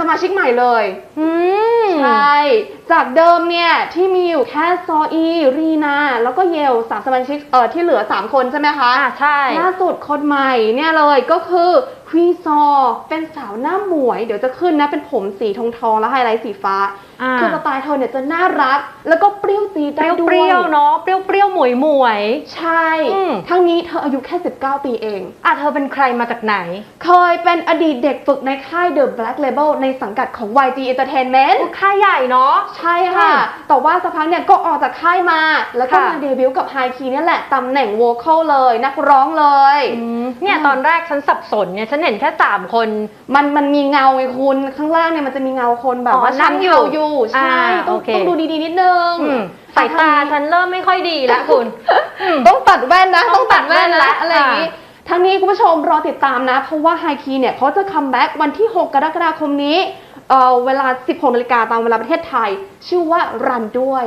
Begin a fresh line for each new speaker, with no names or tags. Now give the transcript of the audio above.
สมาชิกใหม่เลย
อืม
จากเดิมเนี่ยที่มีอยู่แค่ซออีรีนาแล้วก็เยลสามสมาชิกเอ่อที่เหลือ 3 คนใช่ไหมคะ
อ่าใช่
ล่าสุดคนใหม่เนี่ยเลยก็คือควีซอเป็นสาวหน้าหมวย เดี๋ยวจะขึ้นนะเป็นผมสีทองทองๆแล้วไฮไลท์สีฟ้า
อ่า
คือสไตล์เธอเนี่ยจะน่ารัก แล้วก็เปรี้ยวตีด
เป
ได้ด้วย
รี้ยวๆเนาะเปรี้ยวๆหมวยหมวย
ใช่
อืม
ทั้งนี้เธออายุแค่ 19 ปีเอง
ๆอะเธอเป็นใครมาจากไหน
เคยเป็นอดีตเด็กฝึกในค่าย The Black Label ในสังกัดของ YG Entertainment
อุ๊ยค่ายใหญ่เนาะ
ใช่ค่ะ
อืม
แต่ว่าสักพักเนี่ยก็ออกจากค่ายมา แล้วก็
ค่ะ
มาเดบิวต์กับ High Key เนี่ยแหละตำแหน่งโวคอลเลยนักร้องเลย
อืมเนี่ยตอนแรกฉันสับสนเนี่ยฉันเห็นแค่สามคน
มันมันมีเงาไงคุณข้างล่างเนี่ยมันจะมีเงาคนแบบ
อ๋อ
ว่า
นั่
ชัน
งอยู่
เข่าอยู่ใช่
อ่า
ต้อง
โอเค
ต้องดูดีๆนิดนึง
อืมสายตาฉันเริ่มไม่ค่อยดีแล้วคุณอืม
ต้องตัดแว่นนะ
ต้องตัดแว่น
นะ
ละ
อะไรอย่างนี้ ทั้งนี้คุณผู้ชมรอติดตามนะ เพราะว่าไฮคีเนี่ยเขาจะคัมแบ็กวันที่ 6 กรกฎาคมนี้เอ่อเวลา 16นาฬิกาตามเวลาประเทศไทย ชื่อว่ารันด้วย